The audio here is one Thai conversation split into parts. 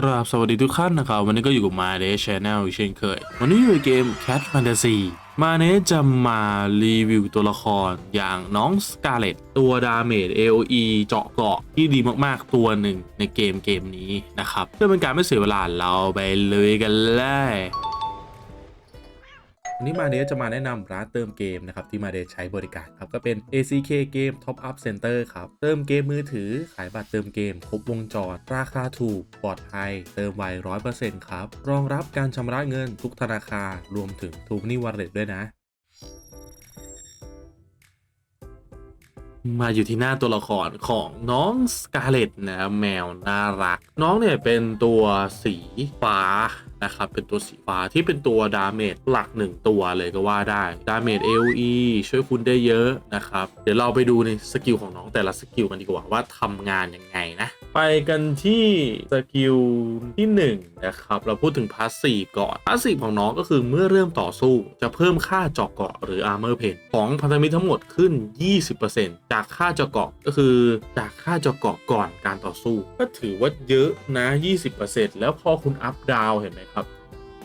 ครับสวัสดีทุกท่านนะครับ วันนี้ก็อยู่กับมาเดชแนลเช่นเคย วันนี้อยู่ในเกม Cat Fantasy มาเนจะมารีวิวตัวละครอย่างน้องสกาเลตตัวดาเมจ AOE เจาะเกาะที่ดีมากๆตัวหนึ่งในเกมเกมนี้นะครับเพื่อเป็นการไม่เสียเวลาเราไปเลยกันเลย วันนี้มาเดจะมาแนะนำร้านเติมเกมนะครับที่มาเดใช้บริการครับก็เป็น ACK Game Top Up Center ครับเติมเกมมือถือขายบัตรเติมเกม ครบวงจร ราคาถูกปลอดภัย เติมไว100%ครับรองรับการชำระเงินทุกธนาคารรวมถึงทูกนี่วอลเล็ตด้วยนะมาอยู่ที่หน้าตัวละครของน้องสกาเลตนะแมวน่ารัก น้องเนี่ยเป็นตัวสีฟ้า นะครับ เป็นตัวสีฟ้าที่เป็นตัวดาเมจหลักหนึ่งตัวเลยก็ว่าได้ดาเมจเอลีช่วยคุณได้เยอะนะครับ เดี๋ยวเราไปดูในสกิลของน้องแต่ละสกิลกันดีกว่าว่าทำงานยังไงนะ ไปกันที่สกิลที่1นงนะครับ เราพูดถึงพาสซีฟก่อนพาสซีฟของน้องก็คือเมื่อเริ่มต่อสู้จะเพิ่มค่าเจาะเกาะหรือ Armor Pen ของพันธมิตรทั้งหมดขึ้น 20%จากค่าเจาะเกาะก็คือจากค่าเจาะเกาะก่อนการต่อสู้ ก็ถือว่าเยอะนะ 20%แล้วพอคุณอัพดาวเห็นไหมครับ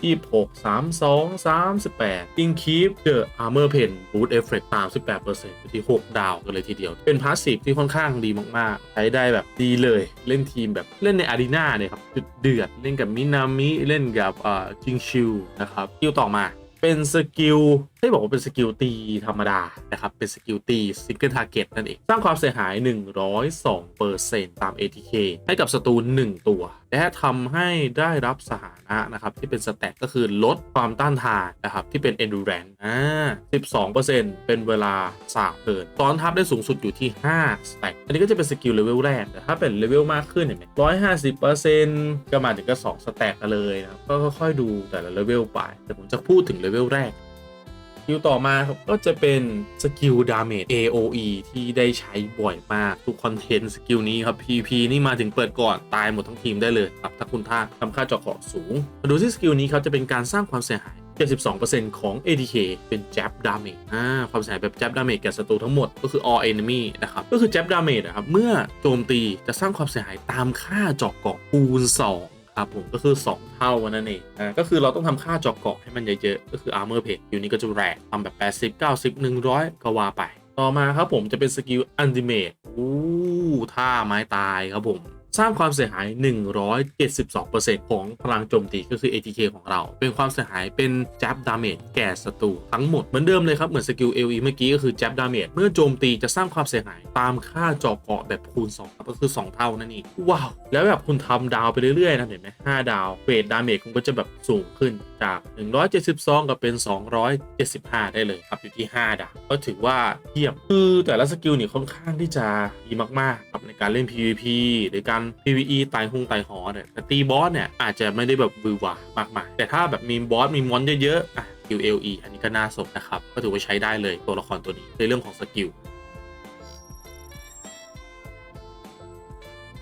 26 32 38 Increase the Armor Pen Boost Effect 38%อยู่ที่ 6 ดาวกันเลยทีเดียว เป็นพาสซีฟที่ค่อนข้างดีมาก ๆ ใช้ได้แบบดีเลย เล่นทีมแบบเล่นในอารีนาเนี่ยครับจุดเดือด เล่นกับมินามิ เล่นกับอ่าจิงชิวนะครับคิวต่อมาเป็นสกิลที่บอกว่าเป็นสกิลตีธรรมดานะครับ เป็นสกิลตีซิงเกิลทาร์เก็ตนั่นเอง สร้างความเสียหาย 102%ตาม ATK ให้กับศัตรู1 ตัว และทำให้ได้รับสถานะนะครับ ที่เป็นสแต็กก็คือลดความต้านทานนะครับ ที่เป็น endurance อ่า12%เป็นเวลา3เทิร์นซ้อนทับได้สูงสุดอยู่ที่5สแต็กอันนี้ก็จะเป็นสกิลเลเวลแรกแต่ถ้าเป็นเลเวลมากขึ้นเห็นไหม150%ก็มาถึงก็2สแต็กเลยนะครับก็ค่อยๆดูแต่ละเลเวลไป แต่ผมจะพูดถึงเลเวลแรก กิลต่อมาครับก็จะเป็นสกิลดาเมจ AOE ที่ได้ใช้บ่อยมากทุกคอนเทนต์สกิลนี้ครับ P.P นี่มาถึงเปิดก่อนตายหมดทั้งทีมได้เลยครับถ้าคุณท่าทำค่าเจาะเกาะสูง มาดูที่สกิลนี้ครับจะเป็นการสร้างความเสียหาย72%ของ ATK เป็น Jab Damage อ่า ความเสียหายแบบ Jab Damage แก่ศัตรูทั้งหมด ก็คือ all enemy นะครับ ก็คือ Jab Damage นะครับ เมื่อโจมตีจะสร้างความเสียหายตามค่าเจาะเกาะคูณ2 ครับผมก็คือ 2 เท่านั่นเองก็คือเราต้องทำค่าจอกเกาะให้มันเยอะๆก็คือ armor p a อยู่นี้ก็จะแรงทำแบบ 80 90 100 ก็ว่าไป ต่อมาครับผมจะเป็นสกิล ultimate อู้ท่าไม้ตายครับผม สร้างความเสียหาย 172%ของพลังโจมตีก็คือ ATK ของเรา เป็นความเสียหายเป็น Jab Damage แก่ศัตรูทั้งหมดเหมือนเดิมเลยครับ เหมือนสกิล LE เมื่อกี้ก็คือ Jab Damage เมื่อโจมตีจะสร้างความเสียหายตามค่าจาะเกาะแบบคูณ2ครับก็คือ 2 เท่านั่นเองว้าว แล้วแบบคุณทำดาวไปเรื่อยๆนะเห็นไหม5ดาวเวทดาเมจคุณก็จะแบบสูงขึ้นจาก 172 กับเป็น 275 ได้เลยครับอยู่ที่ 5 ดาวก็ถือว่าเยี่ยมคือแต่ละสกิลเนี่ยค่อนข้างที่จะดีมากๆครับในการเล่น PVP หรือการ PVE ตายหงตายหอเนี่ยแต่ตีบอสเนี่ยอาจจะไม่ได้แบบวือหวามากมายแต่ถ้าแบบมีบอสมีมอนเยอะๆอะ QLE อันนี้ก็น่าสนนะครับก็ถือว่าใช้ได้เลยตัวละครตัวนี้ในเรื่องของสกิล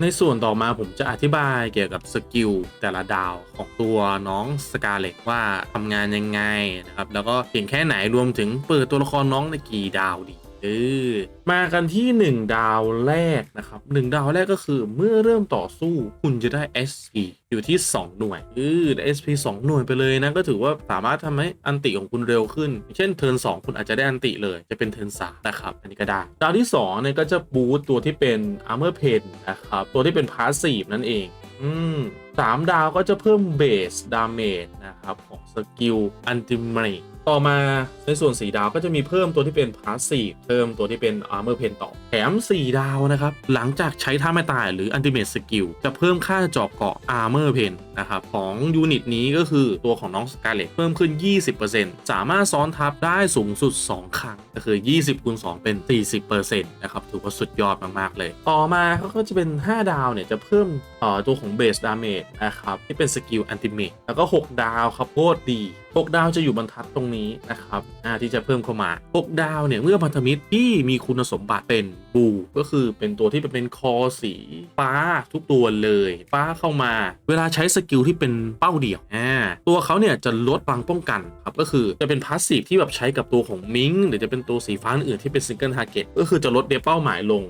ในส่วนต่อมาผมจะอธิบายเกี่ยวกับสกิลแต่ละดาวของตัวน้องสกาเลตว่าทำงานยังไงนะครับ แล้วก็เก่งแค่ไหนรวมถึงเปิดตัวละครน้องในกี่ดาวดี เออมากันที่ 1 ดาวแรกนะครับ1ดาวแรกก็คือเมื่อเริ่มต่อสู้คุณจะได้ SP อยู่ที่ 2 หน่วยเออได้ SP 2 หน่วยไปเลยนะ ก็ถือว่าสามารถทำให้อันติของคุณเร็วขึ้น เช่นเทิร์น2 คุณอาจจะได้อันติเลยจะเป็นเทิร์น3นะครับ อันนี้ก็ได้ ดาวที่2เนี่ยก็จะบูตตัวที่เป็น Armor Pen นะครับ ตัวที่เป็น Passive นั่นเอง อืมสามดาวก็จะเพิ่มเบสดาเมจนะครับของสกิลอันติเมต ต่อมาในส่วน 4 ดาวก็จะมีเพิ่มตัวที่เป็นพาสซีฟเพิ่มตัวที่เป็นอาร์เมอร์เพนต่อแถม 4 ดาวนะครับ หลังจากใช้ท่าไม่ตายหรืออันติเมตสกิลจะเพิ่มค่าเจาะเกาะอาร์เมอร์เพนนะครับ ของยูนิตนี้ก็คือตัวของน้องสกาเลตเพิ่มขึ้น 20%สามารถซ้อนทับได้สูงสุด 2 ครั้ง ก็คือ 20คูณ2เป็น 40%นะครับถือว่าสุดยอดมากๆเลย ต่อมาเขาก็จะเป็น 5 ดาวเนี่ยจะเพิ่มตัวของเบสดาเมจนะครับที่เป็นสกิลอันติเมตแล้วก็ 6 ดาวครับโคตรดี 6 ดาวจะอยู่บรรทัดตรงนี้นะครับที่จะเพิ่มเข้ามา 6 ดาวเนี่ยเมื่อพันธมิตรที่มีคุณสมบัติเป็น บูก็คือเป็นตัวที่เป็นคอสีฟ้าทุกตัวเลยฟ้าเข้ามา เวลาใช้สกิลที่เป็นเป้าเดี่ยวอ่าตัวเขาเนี่ยจะลดพลังป้องกันครับก็คือจะเป็นพาสซีฟที่แบบใช้กับตัวของมิงหรือจะเป็นตัวสีฟ้าอื่นที่เป็นซิงเกิลทาร์เก็ตก็คือจะลดเดเป้าหมายลง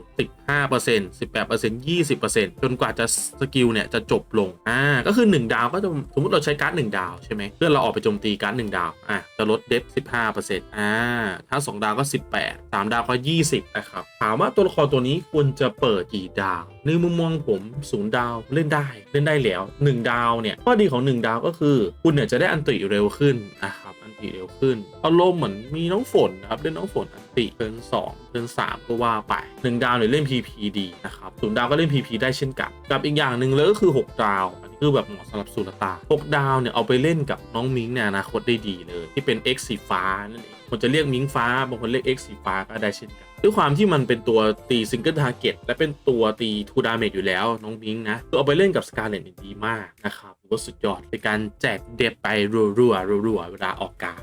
15% 18% 20%จนกว่าจะสกิลเนี่ยจะจบลงอ่าก็คือ 1 ดาวก็จะสมมติเราใช้การ์ด1ดาวใช่ไหมเพื่อเราออกไปโจมตีการ์ด1ดาวอะจะลดเดฟ15%อ่าถ้า 2 ดาวก็ 18 3 ดาวก็ 20นะครับถามว่าตัวละครตัวนี้ควรจะเปิดกี่ดาว ในมุมมองผมศูนย์ดาวเล่นได้เล่นได้แล้ว 1 ดาวเนี่ยข้อดีของ 1 ดาวก็คือ คุณเนี่ยจะได้อันติเร็วขึ้นนะครับอันติเร็วขึ้นอารมณ์เหมือนมีน้องฝนนะครับเล่นน้องฝนอันติเทิร์น2เทิร์น3 ก็ว่าไป 1 ดาวเนี่ยเล่น PP ดีนะครับศูนย์ดาวก็เล่น PP ได้เช่นกัน กับอีกอย่างหนึ่งเลยก็คือ 6 ดาวอันนี้คือแบบเหมาะสำหรับสุลตาน6ดาวเนี่ยเอาไปเล่นกับน้องมิงในอนาคตได้ดีเลย ที่เป็น X สีฟ้านั่นเองคนจะเรียกมิงฟ้าบางคนเรียก X สีฟ้าก็ได้เช่นกัน ด้วยความที่มันเป็นตัวตีซิงเกิลทาร์เก็ตและเป็นตัวตีทูดาเมจอยู่แล้วน้องมิงนะตัวเอาไปเล่นกับสกาเลตดีมากนะครับถือว่าสุดยอดในการแจกเด็บไปรัวๆรัวๆเวลาออกกา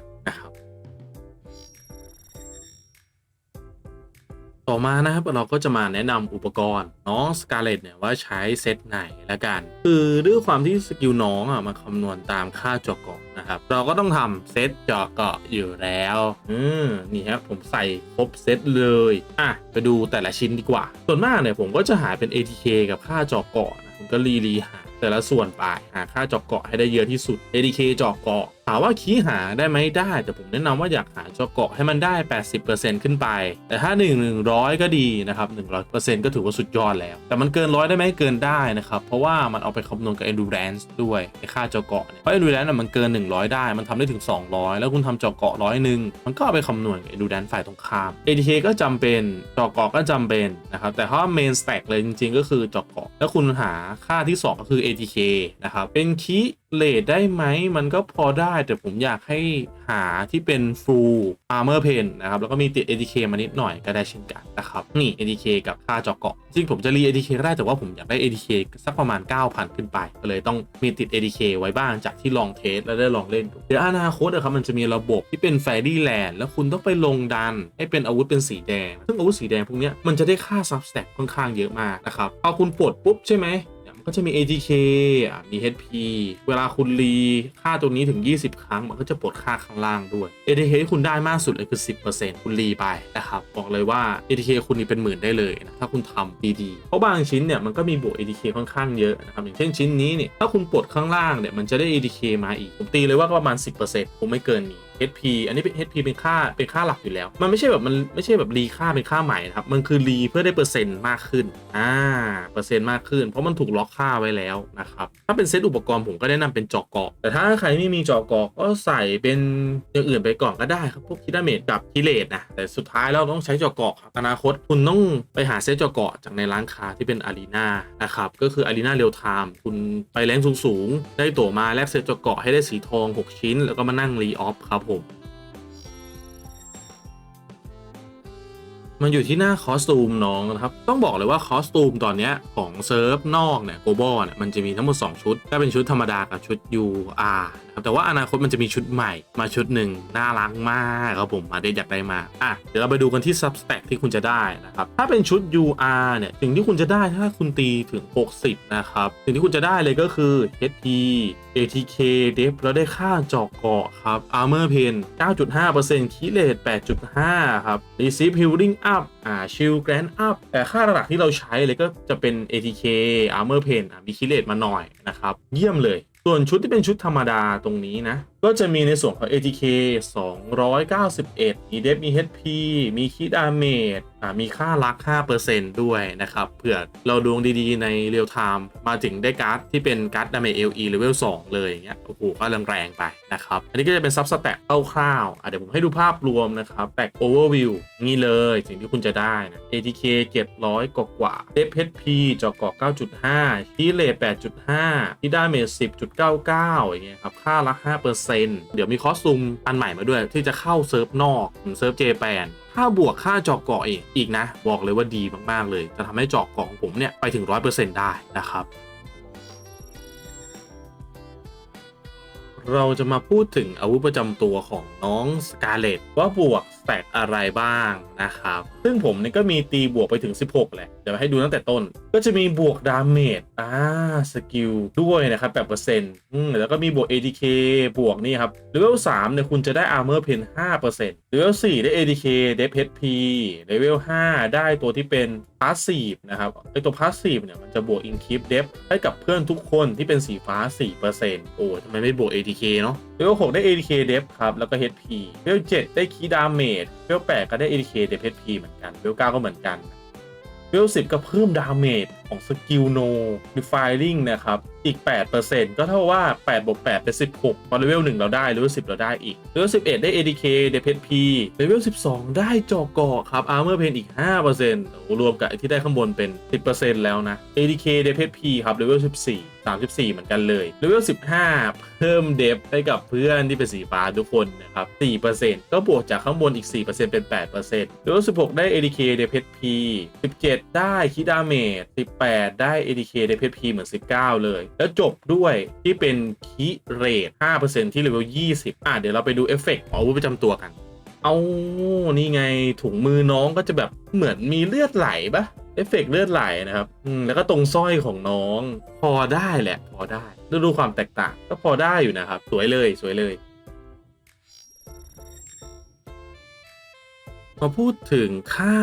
ต่อมานะครับเราก็จะมาแนะนำอุปกรณ์น้องสกาเลตเนี่ยว่าใช้เซตไหนละกัน คือด้วยความที่สกิลน้องอะมาคำนวณตามค่าจาะเกาะนะครับ เราก็ต้องทำเซตจาะเกาะอยู่แล้ว อืมนี่ครับผมใส่ครบเซตเลยอะไปดูแต่ละชิ้นดีกว่า ส่วนมากเนี่ยผมก็จะหาเป็น ATK กับค่าจาะเกาะนะผมก็รีรีหาแต่ละส่วนไปหาค่าจาะเกาะให้ได้เยอะที่สุด ATK จาะเกาะามว่าคีหาได้ไหมได้ แต่ผมแนะนำว่าอยากหาเจาะเกาะให้มันได้ 80%ขึ้นไป แต่ถ้า 1 100 ก็ดีนะครับ 100%ก็ถือว่าสุดยอดแล้ว แต่มันเกินร้อยได้ไหมเกินได้นะครับ เพราะว่ามันเอาไปคำนวณกับ endurance ด้วยไอ้ค่าเจาะเกาะเนี่ยเพราะ endurance น่ะมันเกิน 100 ได้ มันทำได้ถึง 200 แล้วคุณทำเจาะเกาะร้อยหนึ่งมันก็เอาไปคำนวณกับ endurance ฝ่ายตรงข้าม ATK ก็จำเป็นเจาะเกาะก็จำเป็นนะครับแต่ถ้า main stack เลยจริงๆ ก็คือเจาะเกาะแล้วคุณหาค่าที่สองก็คือ ATK นะครับเป็นคี เลทได้ไหมมันก็พอได้แต่ผมอยากให้หาที่เป็น full armor pen นะครับ แล้วก็มีติด ATK มานิดหน่อยก็ได้เช่นกันนะครับ นี่ ATK กับค่าเจาะเกาะจริงผมจะรี ATK ก็ได้แต่ว่าผมอยากได้ ATK สักประมาณ 9,000 ขึ้นไป ก็เลยต้องมีติด ATK ไว้บ้างจากที่ลองเทสแล้วได้ลองเล่นดูเดี๋ยวอนาคตอะครับมันจะมีระบบที่เป็น Fairy Land แล้วคุณต้องไปลงดัน ให้เป็นอาวุธเป็นสีแดง ซึ่งอาวุธสีแดงพวกนี้มันจะได้ค่า s u b s t a c ค่อนข้างเยอะมากนะครับพอคุณปลดปุ๊บใช่ไหม ก็จะมี ATK อะมี HP เวลาคุณรีค่าตัวนี้ถึง 20 ครั้ง มันก็จะปลดค่าข้างล่างด้วย ATK ที่คุณได้มากสุดเลยคือ 10%คุณรีไปนะครับ บอกเลยว่า ATK คุณนี่เป็นหมื่นได้เลยนะ ถ้าคุณทำดีๆ เพราะบางชิ้นเนี่ยมันก็มีบวก ATK ค่อนข้างเยอะนะครับ อย่างเช่นชิ้นนี้เนี่ย ถ้าคุณปลดข้างล่างเนี่ย มันจะได้ ATK มาอีก ผมตีเลยว่าประมาณ 10%คงไม่เกินนี้ HP อันนี้เป็น HP เป็นค่าเป็นค่าหลักอยู่แล้ว มันไม่ใช่แบบมันไม่ใช่แบบรีค่าเป็นค่าใหม่นะครับ มันคือรีเพื่อได้เปอร์เซ็นต์มากขึ้นอ่าเปอร์เซ็นต์มากขึ้น เพราะมันถูกล็อกค่าไว้แล้วนะครับถ้าเป็นเซตอุปกรณ์ผมก็แนะนำเป็นจอกเกาะแต่ถ้าใครไม่มีจอกเกาะก็ใส่เป็นอย่างอื่นไปก่อนก็ได้ครับพวกคิดาเมจกับคิเลตนะแต่สุดท้ายเราต้องใช้จอกเกาะครับอนาคตคุณต้องไปหาเซตจอกเกาะจากในร้านค้าที่เป็นอารีนานะครับก็คืออารีนาเรียลไทม์คุณไปแรงสูงๆได้ตั๋วมาแลกเซตจอกเกาะให้ได้สีทอง 6 ชิ้น แล้วก็มานั่งรีออฟครับผมมันอยู่ที่หน้าคอสตูมน้องนะครับ ต้องบอกเลยว่าคอสตูมตอนนี้ของเซิร์ฟนอกเนี่ยโกบอลเนี่ยมันจะมีทั้งหมด 2 ชุดก็เป็นชุดธรรมดากับชุด UR นะครับแต่ว่าอนาคตมันจะมีชุดใหม่มาชุดหนึ่งน่ารักมากครับผมมาได้อยากได้มาอะเดี๋ยวเราไปดูกันที่ Substack ที่คุณจะได้นะครับถ้าเป็นชุด UR เนี่ยสิ่งที่คุณจะได้ถ้าคุณตีถึง 60 นะครับ สิ่งที่คุณจะได้เลยก็คือ HP ATK d e f แล้วได้ค่าเจอกเกาะครับ Armor Pen 9.5%คีเลต8.5 ครับ Receive Healing Up อ่า Shield Grant Up แต่ค่าหลักที่เราใช้เลยก็จะเป็น ATK Armor Pen มีคีเลตมาหน่อยนะครับ เยี่ยมเลย ส่วนชุดที่เป็นชุดธรรมดาตรงนี้นะ ก็จะมีในส่วนของ ATK 291 มีเดฟมี HP มีคิดาเมด มีค่ารัก 5%ด้วยนะครับ เผื่อเราดวงดีๆในเรียลไทม์มาถึงได้การ์ดที่เป็นการ์ดดาเมจ LE level 2เลยอย่างเงี้ยโอ้โหก็แรงๆไปนะครับ อันนี้ก็จะเป็นซับสแต็กคร่าวๆเดี๋ยวผมให้ดูภาพรวมนะครับแตก overview นี่เลยสิ่งที่คุณจะได้นะ ATK 700กว่ากว่าเดฟ HP จอกอก9.5คีเลต8.5 ที่ดาเมจ10.99 อย่างเงี้ยครับ ค่ารัก5%เดี๋ยวมีคอสตูมอันใหม่มาด้วยที่จะเข้าเซิร์ฟนอกเซิร์ฟเจแปนถ้าบวกค่าจอกเกาะอีกอีกนะ บอกเลยว่าดีมากๆเลย จะทำให้จอกเกาะของผมเนี่ยไปถึง 100%ได้นะครับ เราจะมาพูดถึงอาวุธประจำตัวของน้องสกาเลตว่าบวกแตกอะไรบ้างนะครับ ซึ่งผมนี่ก็มีตีบวกไปถึง 16 แหละ เดี๋ยวให้ดูตั้งแต่ต้น ก็จะมีบวกดาเมจอ่าสกิลด้วยนะครับ8%อืมแล้วก็มีบวก ATK บวกนี่ครับเลเวล3เนี่ยคุณจะได้ Armor Pen 5%เลเวล4ได้ ATK d e p HP เลเวล5ได้ตัวที่เป็น Passive นะครับไอตัว Passive เนี่ยมันจะบวก Increase Depth ให้กับเพื่อนทุกคนที่เป็นสีฟ้า 4%โอ้ทำไมไม่บวก ATK เนาะ เลเวล6ได้ ATK Dev ครับ แล้วก็ HP เลเวล7ได้คีดาเมจเลเวล8ก็ได้ ATK Dev HP เหมือนกันเลเวล9ก็เหมือนกันเลเวล10 ก็เพิ่มดาเมจของสกิลโนดีไฟลิงนะครับ อีก 8%ก็เท่าว่า8บวก8เป็น 16พอเลเวล1เราได้เลเวล10 เราได้อีกเลเวล11 ได้ ADK ได้เพชร P เลเวล12 ได้จอกเกาะครับ Armor Pen อีก 5%โอ้รวมกับที่ได้ข้างบนเป็น 10%แล้วนะ ADK ได้เพชร P ครับเลเวล14 34 เหมือนกันเลยเลเวล15 เพิ่มเดฟให้กับเพื่อนที่เป็นสีฟ้าทุกคนนะครับ 4%ก็บวกจากข้างบนอีก 4%เป็น 8%เลเวล16 ได้ ADK ได้เพชร P 17 ได้คิดาเมจ18 ได้ ADK ได้เพชร P เหมือน 19 เลยแล้วจบด้วยที่เป็นคิเรท5%ที่เลเวล20 อะเดี๋ยวเราไปดูเอฟเฟกต์ของอาวุธประจำตัวกัน เอานี่ไงถุงมือน้องก็จะแบบเหมือนมีเลือดไหลปะเอฟเฟกต์เลือดไหลนะครับอืมแล้วก็ตรงสร้อยของน้อง พอได้แหละ พอได้ดูดูความแตกต่าง ก็พอได้อยู่นะครับ สวยเลยสวยเลย มาพูดถึงค่า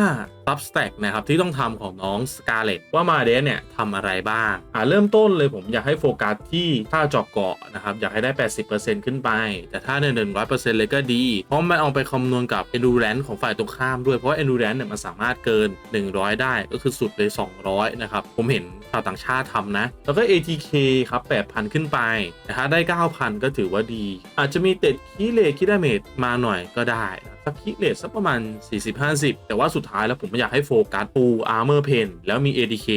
Substack นะครับที่ต้องทำของน้อง Scarlett ว่ามาเดสเนี่ยทำอะไรบ้างอ่าเริ่มต้นเลยผมอยากให้โฟกัสที่ค่าจาะเกาะนะครับอยากให้ได้ 80%ขึ้นไป แต่ถ้าในหนึ่งร้อยเปอร์เซ็นต์เลยก็ดี เพราะมันเอาไปคำนวณกับ endurance ของฝ่ายตรงข้ามด้วยเพราะว่า endurance เนี่ยมันสามารถเกิน 100 ได้ก็คือสุดเลย 200 นะครับ ผมเห็นชาวต่างชาติทำนะ แล้วก็ ATK ครับ 8,000 ขึ้นไป แต่ถ้าได้ 9,000 ก็ถือว่าดี อาจจะมีเต็ดคีเลคิดาเมจมาหน่อยก็ได้นะสักคิเลทสักประมาณ 40-50 แต่ว่าสุดท้ายแล้วผมอยากให้โฟกัสปูอาร์เมอร์เพนแล้วมี ADK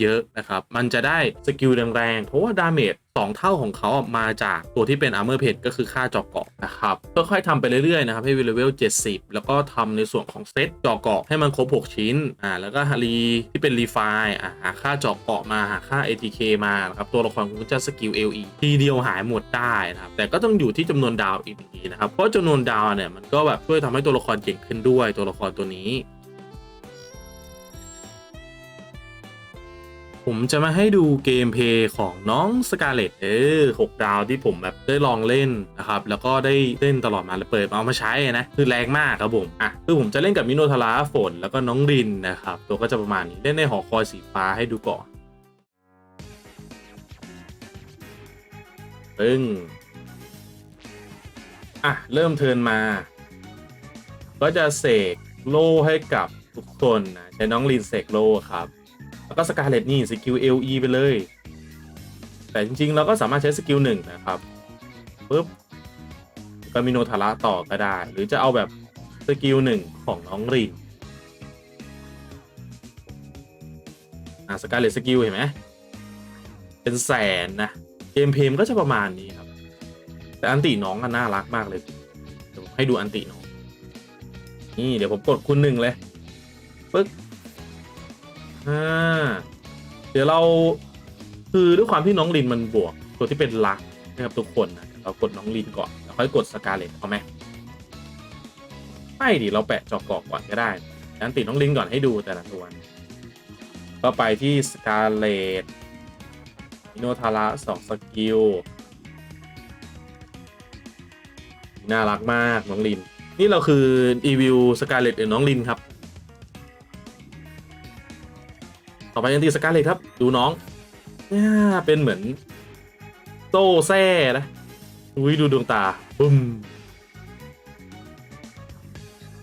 เยอะๆนะครับ มันจะได้สกิลแรงๆ เพราะว่าดาเมจ2เท่าของเขามาจากตัวที่เป็น Armor Pen ก็คือค่าเจาะเกาะนะครับค่อยๆทำไปเรื่อยๆนะครับให้เลเวล 70 แล้วก็ทำในส่วนของเซตเจาะเกาะให้มันครบ 6 ชิ้นอ่าแล้วก็ฮารีที่เป็นรีไฟอ่าหาค่าเจาะเกาะมาหาค่า ATK มานะครับตัวละครคุณก็จะสกิล LE ทีเดียวหายหมดได้นะครับแต่ก็ต้องอยู่ที่จำนวนดาวอีกทีนะครับเพราะจำนวนดาวเนี่ยมันก็แบบช่วยทำให้ตัวละครเก่งขึ้นด้วยตัวละครตัวนี้ ผมจะมาให้ดูเกมเพย์ของน้องสกาเลตเออหกดาวที่ผมแบบได้ลองเล่นนะครับ แล้วก็ได้เล่นตลอดมาเลยเปิดเอามาใช้นะ คือแรงมากครับผม อะ คือผมจะเล่นกับมิโนทาราฝนแล้วก็น้องรินนะครับ ตัวก็จะประมาณนี้เล่นในหอคอยสีฟ้าให้ดูก่อนปึ้งอะ เริ่มเทินมา ก็จะเสกโล่ให้กับทุกคนนะใช้น้องลินเสกโล่ครับ แล้วก็สกาเลตนี่สกิล LE ไปเลย แต่จริงๆ เราก็สามารถใช้สกิลหนึ่งนะครับปุ๊บก็มิโนทาระต่อก็ได้ หรือจะเอาแบบสกิลหนึ่งของน้องรินอะสกาเลตสกิลเห็นไหมเป็นแสนนะ เกมเพลย์มก็จะประมาณนี้ครับ แต่อันติน้องก็น่ารักมากเลยเดี๋ยวผมให้ดูอันติน้อง นี่เดี๋ยวผมกดคุณหนึ่งเลยปึ๊ก อ่าเดี๋ยวเราคือด้วยความที่น้องลินมันบวก ตัวที่เป็นลักนะครับทุกคนนะเรากดน้องลินก่อนแล้วค่อยกดสกาเลตเอาไหมไม่ดิเราแปะจอกกรอกก่อนก็ได้งั้นติดน้องลินก่อนให้ดูแต่ละตัวก็ไปที่สกาเลตมิโนทาระสองสกิลน่ารักมากน้องลิน นี่เราคือรีวิวสกาเลตหรือน้องลินครับ ต่อไปยันตีสกาเลยครับ ดูน้องเนี่ยเป็นเหมือนโซ่แซ่นะอุ้ยดูดวงตาบึ้ม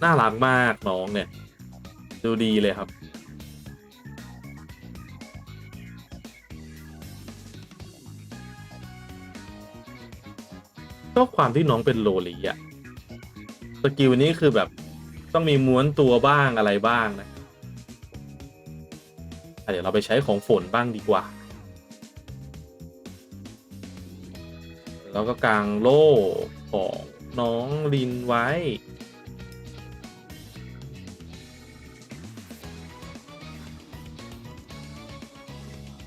น่ารักมากน้องเนี่ย ดูดีเลยครับ ก็ความที่น้องเป็นโลลีอะสกิลนี้คือแบบต้องมีม้วนตัวบ้างอะไรบ้างนะ เดี๋ยวเราไปใช้ของฝนบ้างดีกว่า แล้วก็กางโล่ของน้องลินไว้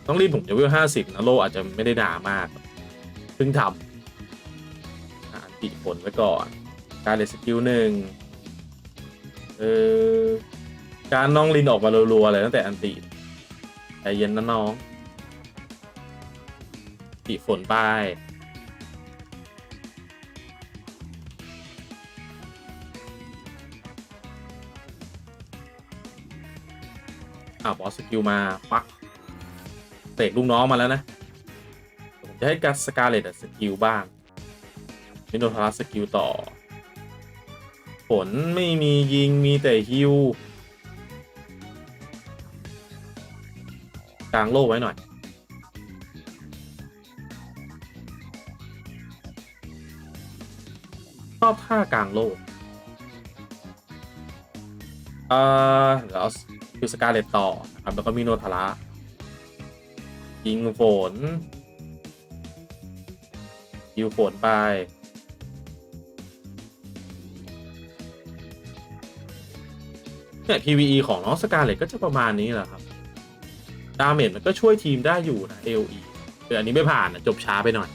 น้องลินผมจะวิวห้าสิบนะโล่อาจจะไม่ได้หนามาก เพิ่งทำอะปิดฝนไว้ก่อนการเลสกิลหนึ่งเออการน้องลินออกมารัวๆเลยตั้งแต่อันตี เย็นนะน้องปีฝนไปอ่าบอสสกิลมาปักเตะลูกน้องมาแล้วนะ ผมจะให้กัสสกาเลตสกิลบ้างมิโนทารัสสกิลต่อ ผลไม่มียิงมีแต่ฮิวางโล่ไว้หน่อย ชอบท่ากลางโล่เอ่อเดี๋ยวเอาคือสกาเลตต่อนะครับแล้วก็มีโนทาระยิงฝนยิวฝนไปเนี่ย PVE ของน้องสกาเลตก็จะประมาณนี้แหละครับ ดาเมจมันก็ช่วยทีมได้อยู่นะ AOE แต่อันนี้ไม่ผ่านนะจบช้าไปหน่อย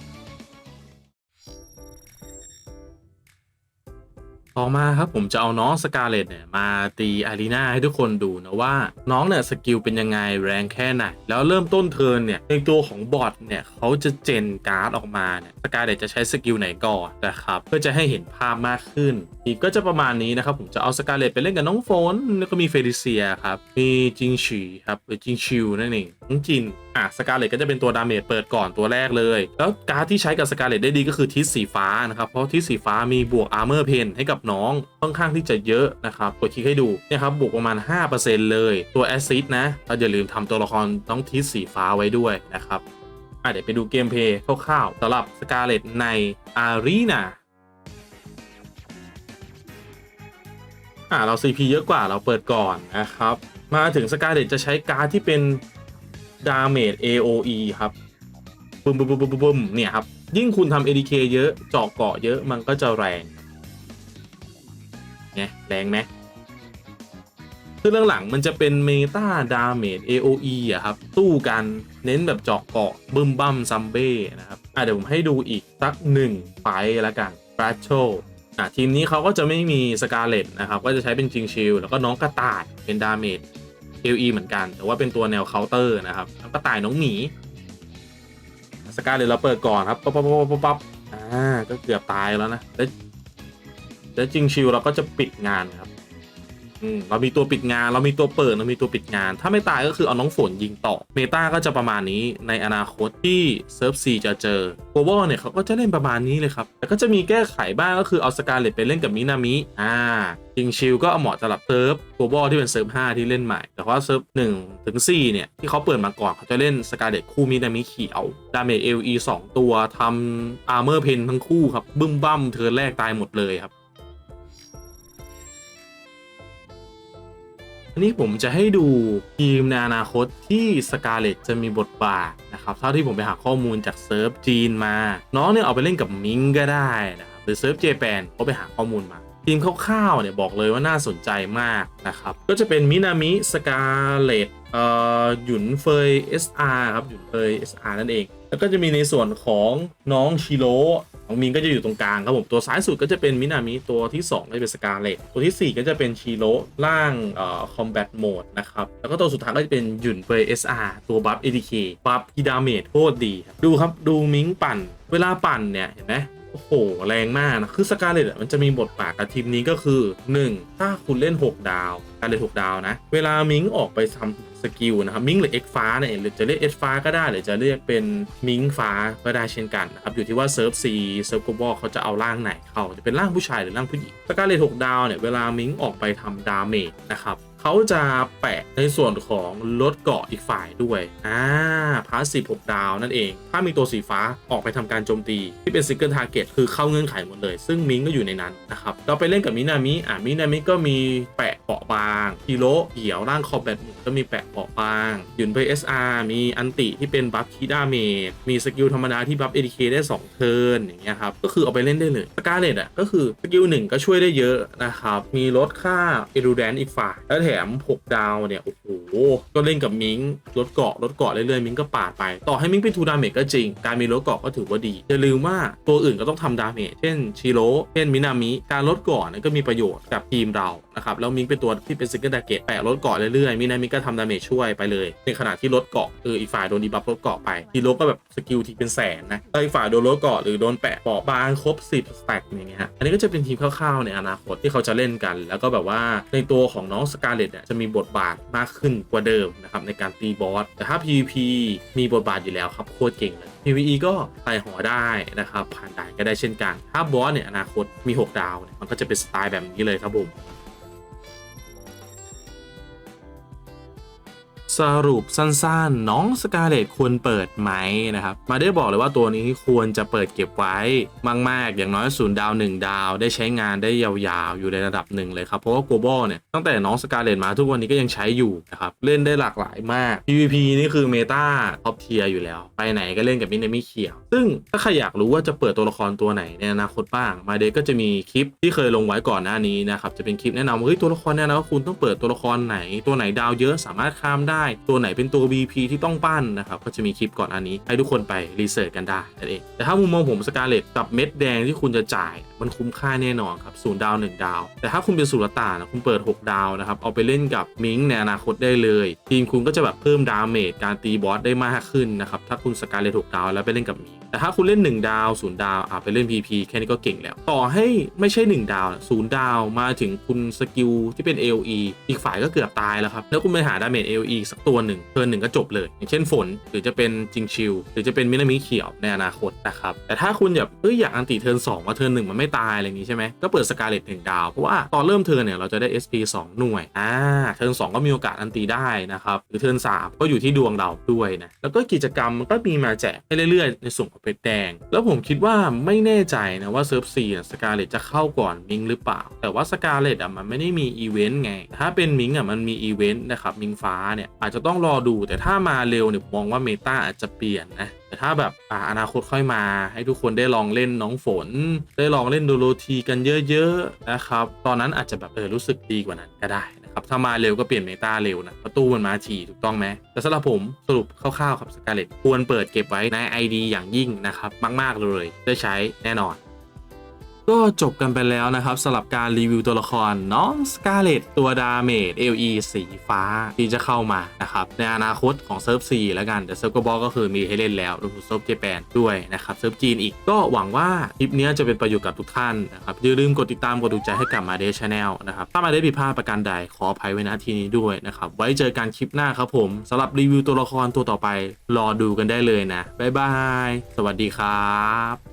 อมาครับผมจะเอาน้องสกาเลตเนี่ยมาตีอารีนาให้ทุกคนดูนะว่าน้องเนี่ยสกิลเป็นยังไงแรงแค่ไหนแล้วเริ่มต้นเทิร์นเนี่ยในตัวของบอทเนี่ยเขาจะเจนการ์ดออกมาเนี่ยสกาเลตจะใช้สกิลไหนก่อนนะครับเพื่อจะให้เห็นภาพมากขึ้นอีกก็จะประมาณนี้นะครับผมจะเอาสกาเลตไปเล่นกับน้องโฟนแล้วก็มีเฟลิเซียครับมีจิงฉีครับหรือจิงชิวนั่นเองน้องจิน อะสกาเลตก็จะเป็นตัวดาเมจเปิดก่อนตัวแรกเลย แล้วการ์ดที่ใช้กับสกาเลตได้ดีก็คือทิศสีฟ้านะครับ เพราะทิศสีฟ้ามีบวกอาร์เมอร์เพนให้กับน้องค่อนข้างที่จะเยอะนะครับกดคลิกให้ดูเนี่ยครับบวกประมาณ 5%เลยตัวแอซิดนะเราอย่าลืมทำตัวละครต้องทิศสีฟ้าไว้ด้วยนะครับอะเดี๋ยวไปดูเกมเพย์คร่าวๆสำหรับสกาเลตในอารีนาอะเรา CP เยอะกว่าเราเปิดก่อนนะครับมาถึงสกาเลตจะใช้การ์ดที่เป็น ดาเมจ AOE ครับบึมบึมบึมบึมบึมเนี่ยครับ ยิ่งคุณทำ ADK เยอะเจาะเกาะเยอะมันก็จะแรงไงแรงไหมคือเรื่องหลังมันจะเป็นเมตาดาเมจ AOE อะครับ สู้กันเน้นแบบเจาะเกาะบึมบัมซัมเบ้นะครับอะเดี๋ยวผมให้ดูอีกสักหนึ่งไฟละกัน b r a t c h o อะทีมนี้เขาก็จะไม่มีสกาเลตนะครับ ก็จะใช้เป็นจิงชิลแล้วก็น้องกระต่ายเป็นดาเมจ LE เหมือนกัน แต่ว่าเป็นตัวแนวเคาน์เตอร์นะครับแล้วก็ต่ายน้องหมีสกาเลยเราเปิดก่อนครับปั๊บปั๊บปั๊บปั๊บปั๊บอ่าก็เกือบตายแล้วนะแล้วแล้วจริงชิวเราก็จะปิดงานครับ อืมเรามีตัวปิดงาน เรามีตัวเปิดเรามีตัวปิดงาน ถ้าไม่ตายก็คือเอาน้องฝนยิงต่อ เมตาก็จะประมาณนี้ในอนาคตที่เซิร์ฟซีจะเจอโกลบอลเนี่ยเขาก็จะเล่นประมาณนี้เลยครับ แต่ก็จะมีแก้ไขบ้างก็คือเอาสกาเลตไปเล่นกับมินามิอ่าจิงชิลก็เอาเหมาะสำหรับเซิร์ฟโกลบอลที่เป็นเซิร์ฟ5ที่เล่นใหม่ แต่ว่าเซิร์ฟ1ถึง4เนี่ยที่เขาเปิดมาก่อนเขาจะเล่นสกาเลตคู่มินามิเขียวดาเมจเอลีสองตัวทำอาร์เมอร์เพนทั้งคู่ครับบึ้มบั้มเธอแรกตายหมดเลยครับ อันนี้ผมจะให้ดูทีมในอนาคตที่สกาเลตจะมีบทบาทนะครับเท่าที่ผมไปหาข้อมูลจากเซิร์ฟจีนมา น้องเนี่ยเอาไปเล่นกับมิงก็ได้นะครับหรือเซิร์ฟเจแปนเขาไปหาข้อมูลมาทีมคร่าวๆเนี่ยบอกเลยว่าน่าสนใจมากนะครับ ก็จะเป็นมินามิสกาเลตเอ่อหยุนเฟย SR ครับ หยุนเฟย SR นั่นเอง แล้วก็จะมีในส่วนของน้องชิโร น้องมินก็จะอยู่ตรงกลางครับผมตัวซ้ายสุดก็จะเป็นมินามิตัวที่ 2 ก็จะเป็นสกาเลตตัวทีสี่4 ก็จะเป็นชิโร่ล่างเอ่อคอมแบทโหมดนะครับ แล้วก็ตัวสุดท้ายก็จะเป็นหยุนเฟย SR ตัวบัฟ ADK บัฟพีดาเมจโคตรดีครับดูครับดูมิงปั่น เวลาปั่นเนี่ยเห็นไหมโอ้โห แรงมากนะ คือสกาเลตมันจะมีบทบาทกับทีมนี้ก็คือ 1. ถ้าคุณเล่น 6 ดาว การเล่น6ดาวนะ เวลามิงออกไปทำ สกิลนะครับมิงหรือเอ็กฟ้าเนี่ยหรือจะเรียกเอ็กฟ้าก็ได้หรือจะเรียกเป็นมิงฟ้าก็ได้เช่นกันนะครับอยู่ที่ว่าเซิร์ฟซีเซิร์ฟโกบอลเขาจะเอาร่างไหนเข้าจะเป็นร่างผู้ชายหรือร่างผู้หญิงสกาเลต6ดาวเนี่ยเวลามิงออกไปทำดาเมจนะครับ เขาจะแปะในส่วนของลดเกาะอีกฝ่ายด้วย อ่า พาสซีฟ6ดาวนั่นเอง ถ้ามีตัวสีฟ้าออกไปทำการโจมตี ที่เป็นซิงเกิลทาร์เก็ตคือเข้าเงื่อนไขหมดเลย ซึ่งมิงก็อยู่ในนั้นนะครับ เราไปเล่นกับมินามิ อ่ามินามิก็มีแปะเปาะบางฮีโร่เหี่ยวร่างคอมแบทก็มีแปะเปาะบาง หยุนเพย์เอสอาร์มีอันติที่เป็นบัฟคีดาเมจมีสกิลธรรมดาที่บัฟเอดีเคได้ 2 เทิร์นอย่างเงี้ยครับ ก็คือเอาไปเล่นได้เลยสกาเลตอะก็คือสกิลหนึ่งก็ช่วยได้เยอะนะครับ มีลดค่าเอรูแดนอีกฝ่ายแล้วแถม 6 ดาวเนี่ยโอ้โหก็เล่นกับมิงลดเกาะลดเกาะเรื่อยๆมิงก็ปาดไปต่อให้มิงเป็นทูดาเมจก็จริง การมีลดเกาะก็ถือว่าดีอย่าลืมว่าตัวอื่นก็ต้องทำดาเมจเช่นชิโร่เช่นมินามิการลดเกาะเนี่ยก็มีประโยชน์กับทีมเรานะครับแล้วมิงเป็นตัวที่เป็นซิงเกิลดาเกตแปะลดเกาะเรื่อยๆมินามิก็ทำดาเมจช่วยไปเลย ในขณะที่ลดเกาะเอออีกฝ่ายโดนดีบัฟลดเกาะไปทีโร่ก็แบบสกิลทีเป็นแสนนะแล้วอีกฝ่ายโดนลดเกาะหรือโดนแปะเปาะบางครบ10สแต็กอย่างเงี้ยฮะอันนี้ก็จะเป็นทีมคร่าวๆในอนาคตที่เขาจะเล่นกัน แล้วก็แบบว่าในตัวของน้องสกาเลตเนี่ยจะมีบทบาทมากขึ้นกว่าเดิมนะครับในการตีบอส แต่ถ้า PVP มีบทบาทอยู่แล้วครับโคตรเก่งเลย PVE ก็ใส่หัวได้นะครับผ่านด่านก็ได้เช่นกัน ถ้าบอสเนี่ยอนาคตมี 6 ดาวเนี่ยมันก็จะเป็นสไตล์แบบนี้เลยครับผม สรุปสั้นๆ น้องสกาเลตควรเปิดไหมนะครับ มาได้บอกเลยว่าตัวนี้ควรจะเปิดเก็บไว้มากๆ อย่างน้อยศูนย์ดาว1ดาว ได้ใช้งานได้ยาวๆ อยู่ในระดับหนึ่งเลยครับ เพราะว่า global เนี่ย ตั้งแต่น้องสกาเลตมาทุกวันนี้ก็ยังใช้อยู่นะครับ เล่นได้หลากหลายมาก PVP นี่คือเมตาท็อปเทียอยู่แล้ว ไปไหนก็เล่นกับมินามิเขียว ซึ่งถ้าใครอยากรู้ว่าจะเปิดตัวละครตัวไหนในอนาคตบ้าง มาเดก็จะมีคลิปที่เคยลงไว้ก่อนหน้านี้นะครับจะเป็นคลิปแนะนำว่าเฮ้ยตัวละครเนี่ยนะว่าคุณต้องเปิดตัวละครไหนตัวไหนดาวเยอะสามารถข้ามได้ตัวไหนเป็นตัว BP ที่ต้องปั้นนะครับก็จะมีคลิปก่อนอันนี้ ให้ทุกคนไปรีเสิร์ชกันได้นั่นเองแต่ถ้ามุมมองผมสกาเลตกับเม็ดแดงที่คุณจะจ่าย มันคุ้มค่าแน่นอนครับศูนย์ดาว1ดาว แต่ถ้าคุณเป็นสุลต่านะคุณเปิด 6 ดาวนะครับเอาไปเล่นกับมิงในอนาคตได้เลย ทีมคุณก็จะแบบเพิ่มดาเมจการตีบอสได้มากขึ้นนะครับถ้าคุณสกาเลต6ดาวแล้วไปเล่นกับมิงแต่ถ้าคุณเล่น 1 ดาว0ดาวอะไปเล่น PP แค่นี้ก็เก่งแล้ว ต่อให้ไม่ใช่ 1 ดาวศูนย์ดาวมาถึงคุณสกิลที่เป็น AOE อีกฝ่ายก็เกือบตายแล้วครับแล้วคุณไปหาดาเมจ AOE สกตัวหนึ่งเทิร์นหนึ่งก็จบเลย อย่างเช่นฝนหรือจะเป็นจิงชิลหรือจะเป็นมินามิเขียวในอนาคตนะครับแต่ถ้าคุณแบบเอ้ยอยากอันติเทิร์น2ว่าเทิร์นหนึ่งมันไม่ตายอะไรอย่างงี้ใช่ไหมก็เปิดสกาเลตหนึ่งดาวเพราะว่าตอนเริ่มเทิร์นเนี่ยเราจะได้ SP 2 หน่วยอ่าเทิร์น2ก็มีโอกาสอันติได้นะครับหรือเทิร์น3ก็อยู่ที่ดวงเราด้วยนะแล้วก็กิจกรรมมันก็มีมาแจกให้เรื่อยๆ ในส่วนของเพชรแดง แล้วผมคิดว่าไม่แน่ใจนะว่าเซิร์ฟซีสกาเลตจะเข้าก่อนมิงหรือเปล่า แต่ว่าสกาเลตอะมันไม่ได้มีอีเวนต์ไง ถ้าเป็นมิงอะมันมีอีเวนต์นะครับมิงฟ้าเนี่ยอาจจะต้องรอดูแต่ถ้ามาเร็วเนี่ยมองว่าเมตาอาจจะเปลี่ยนนะแต่ถ้าแบบอ่าอนาคตค่อยมา ให้ทุกคนได้ลองเล่นน้องฝน ได้ลองเล่นโดโลทีกันเยอะๆนะครับตอนนั้นอาจจะแบบเออรู้สึกดีกว่านั้นก็ได้นะครับถ้ามาเร็วก็เปลี่ยนเมตาเร็วนะประตูมันมาถี่ถูกต้องไหมแต่สำหรับผมสรุปคร่าวๆครับสกาเลตควรเปิดเก็บไว้ใน ID อย่างยิ่งนะครับมาก ๆเลยได้ใช้แน่นอน ก็จบกันไปแล้วนะครับสำหรับการรีวิวตัวละครน้องสกาเลตตัวดาเมจ LE สีฟ้าที่จะเข้ามานะครับในอนาคตของเซิร์ฟซีแล้วกันแต่เซิร์ฟกบอลก็คือมีให้เล่นแล้วรวมถึงเซิร์ฟเจแปนด้วยนะครับเซิร์ฟจีนอีกก็หวังว่าคลิปนี้จะเป็นประโยชน์กับทุกท่านนะครับอย่าลืมกดติดตามกดดูใจให้กับมาเดชแนลนะครับถ้ามาได้ผิดพลาดประการใดขออภัยไว้ณที่นี้ด้วยนะครับไว้เจอกันคลิปหน้าครับผมสำหรับรีวิวตัวละครตัวต่อไป รอดูกันได้เลยนะบ๊ายบายสวัสดีครับ